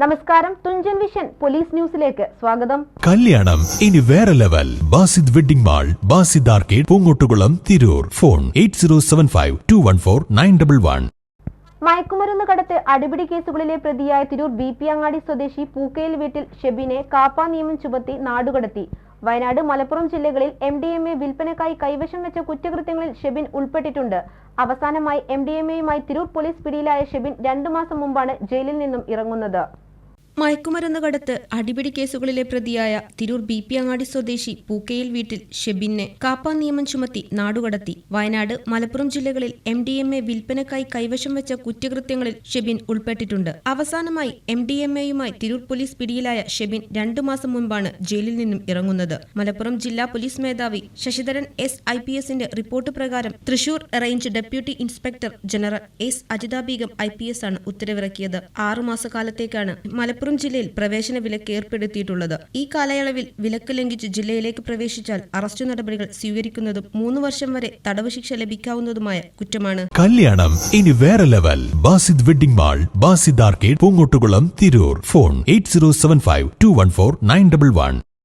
നമസ്കാരം Thunchan vision police ന്യൂസിലേക്ക് സ്വാഗതം. കല്യാണം ഇനി വേറെ level. Basid wedding mall Basid arcade Poongottukulam Tirur. Phone eight zero seven five two one four nine double one. മയക്കുമരുന്ന് കടത്ത് അടിപിടി കേസുകളിലെ പ്രതിയായ തിരൂർ ബി പി അങ്ങാടി സ്വദേശി പൂക്കയിൽ വീട്ടിൽ ഷെബിനെ കാപ്പ നിയമം ചുമത്തി നാടുകടത്തി. വയനാട് മലപ്പുറം ജില്ലകളിൽ എം ഡി എം എ വിൽപ്പനക്കായി കൈവശം വെച്ച കുറ്റകൃത്യങ്ങളിൽ ഷെബിൻ ഉൾപ്പെട്ടിട്ടുണ്ട്. അവസാനമായി എം ഡി എം എയുമായി തിരൂർ പോലീസ് പിടിയിലായ ഷെബിൻ രണ്ടു മാസം മുമ്പാണ് ജയിലിൽ നിന്നും ഇറങ്ങുന്നത്. മയക്കുമരുന്ന് കടത്ത് അടിപിടി കേസുകളിലെ പ്രതിയായ തിരൂർ ബി പി അങ്ങാടി സ്വദേശി പൂക്കയിൽ വീട്ടിൽ ഷെബിനെ കാപ്പ നിയമം ചുമത്തി നാടുകടത്തി. വയനാട് മലപ്പുറം ജില്ലകളിൽ എം ഡി എം എ വിൽപ്പനക്കായി കൈവശം വെച്ച കുറ്റകൃത്യങ്ങളിൽ ഷെബിൻ ഉൾപ്പെട്ടിട്ടുണ്ട്. അവസാനമായി എം ഡി എം എയുമായി തിരൂർ പോലീസ് പിടിയിലായ ഷെബിൻ രണ്ടു മാസം മുൻപാണ് ജയിലിൽ നിന്നും ഇറങ്ങുന്നത്. മലപ്പുറം ജില്ലാ പോലീസ് മേധാവി ശശിധരൻ എസ് ഐ പി എസിന്റെ റിപ്പോർട്ട് പ്രകാരം Thrissur range deputy inspector general S Ajitha Beegum I P S ആണ് ഉത്തരവിറക്കിയത്. ആറുമാസക്കാലത്തേക്കാണ് മലപ്പുറം ജില്ലയിൽ പ്രവേശന വിലക്ക് ഏർപ്പെടുത്തിയിട്ടുള്ളത്. ഈ കാലയളവിൽ വിലക്ക് ലംഘിച്ച് ജില്ലയിലേക്ക് പ്രവേശിച്ചാൽ അറസ്റ്റ് നടപടികൾ സ്വീകരിക്കുന്നതും മൂന്ന് വർഷം വരെ തടവ് ശിക്ഷ ലഭിക്കാവുന്നതുമായ കുറ്റമാണ്. കല്യാണം ഇനി വേറെ level. Basid wedding mall Basid arcade Poongottukulam Tirur. Phone eight zero seven five two one four nine double one.